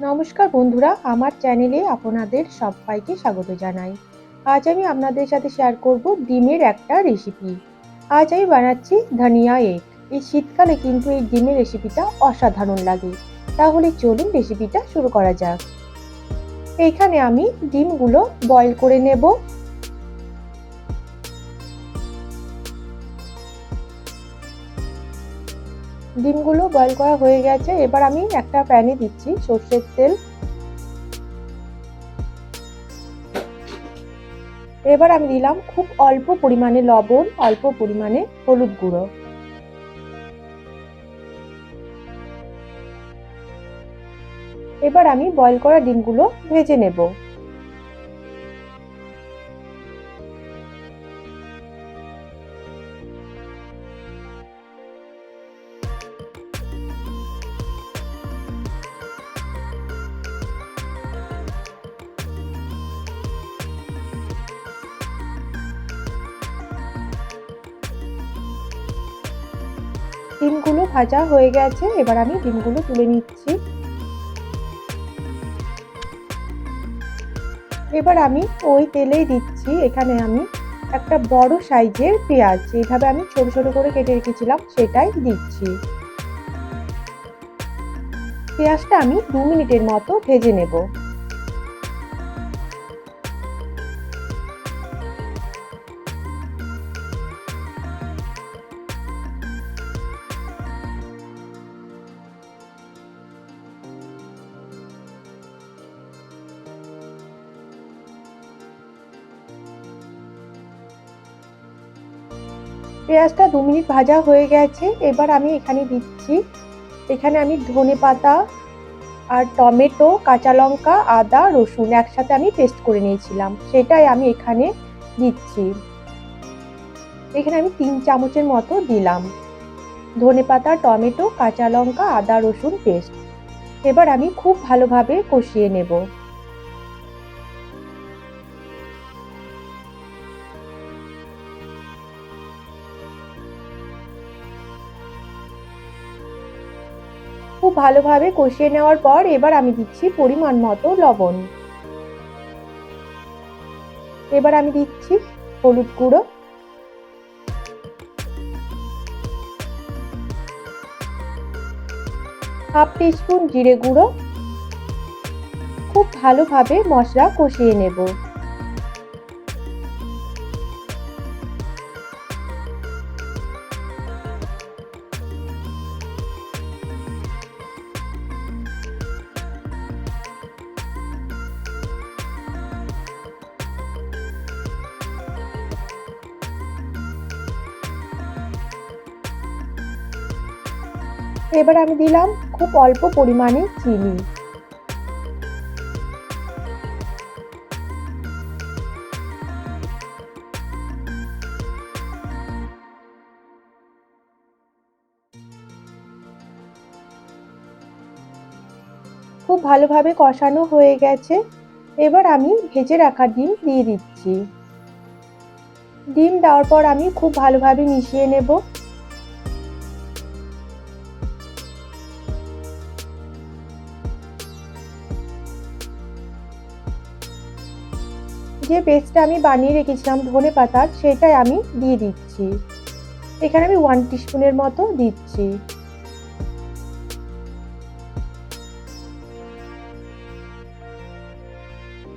নমস্কার বন্ধুরা, আমার চ্যানেলে আপনাদের সবাইকে স্বাগত জানাই। আজ আমি আপনাদের সাথে শেয়ার করব ডিমের একটা রেসিপি আজ আমি বানাচ্ছি ধনিয়া এগ এই শীতকালে কিন্তু এই ডিমের রেসিপিটা অসাধারণ লাগে। তাহলে চলুন রেসিপিটা শুরু করা যাক। এইখানে আমি ডিমগুলো বয়েল করে নেব। ডিমগুলো বয়েল করা হয়ে গেছে। এবার আমি একটা প্যানে দিচ্ছি সর্ষের তেল। এবার আমি দিলাম খুব অল্প পরিমাণে লবণ, অল্প পরিমাণে হলুদ গুঁড়ো। এবার আমি বয়েল করা ডিমগুলো ভেজে নেব। ডিমগুলো ভাজা হয়ে গেছে, এবার আমি ডিমগুলো তুলে নিচ্ছি। এবার আমি ওই তেলেই দিচ্ছি, এখানে আমি একটা বড় সাইজের পেঁয়াজ এইভাবে আমি ছোট ছোট করে কেটে রেখেছিলাম সেটাই দিচ্ছি। পেঁয়াজটা আমি দু মিনিটের মতো ভেজে নেব। পেঁয়াজটা দু মিনিট ভাজা হয়ে গেছে, এবার আমি এখানে দিচ্ছি, এখানে আমি ধনে পাতা আর টমেটো, কাঁচা লঙ্কা, আদা, রসুন একসাথে আমি পেস্ট করে নিয়েছিলাম, সেটাই আমি এখানে দিচ্ছি। এখানে আমি তিন চামচের মতো দিলাম, ধনে পাতা, টমেটো, কাঁচা লঙ্কা, আদা, রসুন পেস্ট এবার আমি খুব ভালোভাবে কষিয়ে নেব। খুব ভালোভাবে কষিয়ে নেওয়ার পর এবার আমি দিচ্ছি পরিমাণ মতো লবণ। এবার আমি দিচ্ছি হলুদ গুঁড়ো। হাফ টিস্পুন জিরে গুঁড়ো। খুব ভালোভাবে মশলা কষিয়ে নেব। এবার আমি দিলাম খুব অল্প পরিমাণে চিনি। খুব ভালোভাবে কষানো হয়ে গেছে। এবার আমি ভেজে রাখা ডিম দিয়ে দিচ্ছি। ডিম দেওয়ার পর আমি খুব ভালোভাবে মিশিয়ে নেব। যে পেস্টটা আমি বানিয়ে রেখেছিলাম ধনে পাতার, সেটাই আমি দিয়ে দিচ্ছি। এখানে আমি ওয়ান টিস্পুনের মতো দিচ্ছি।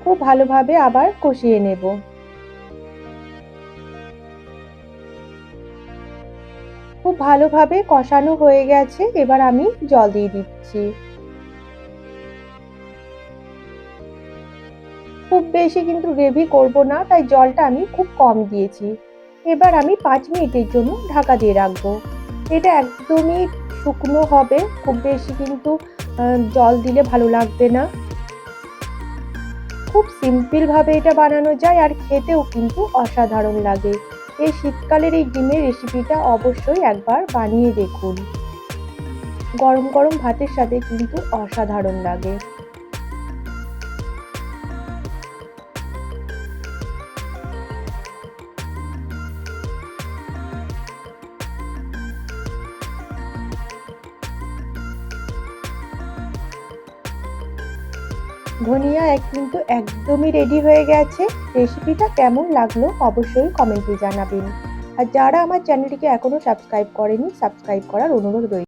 খুব ভালোভাবে আবার কষিয়ে নেব। খুব ভালোভাবে কষানো হয়ে গেছে, এবার আমি জল দিয়ে দিচ্ছি। খুব বেশি কিন্তু গ্রেভি করব না, তাই জলটা আমি খুব কম দিয়েছি। এবার আমি পাঁচ মিনিটের জন্য ঢাকা দিয়ে রাখব। এটা একদমই শুকনো হবে, খুব বেশি কিন্তু জল দিলে ভালো লাগবে না। খুব সিম্পলভাবে এটা বানানো যায় আর খেতেও কিন্তু অসাধারণ লাগে। এই শীতকালের এই ডিমের রেসিপিটা অবশ্যই একবার বানিয়ে দেখুন। গরম গরম ভাতের সাথে কিন্তু অসাধারণ লাগে। ধনিয়া এক কিন্তু একদমই রেডি হয়ে গেছে। রেসিপিটা কেমন লাগল অবশ্যই কমেন্টে জানাবেন। আর যারা আমার চ্যানেলটিকে এখনও সাবস্ক্রাইব করেনি সাবস্ক্রাইব করার অনুরোধ রইল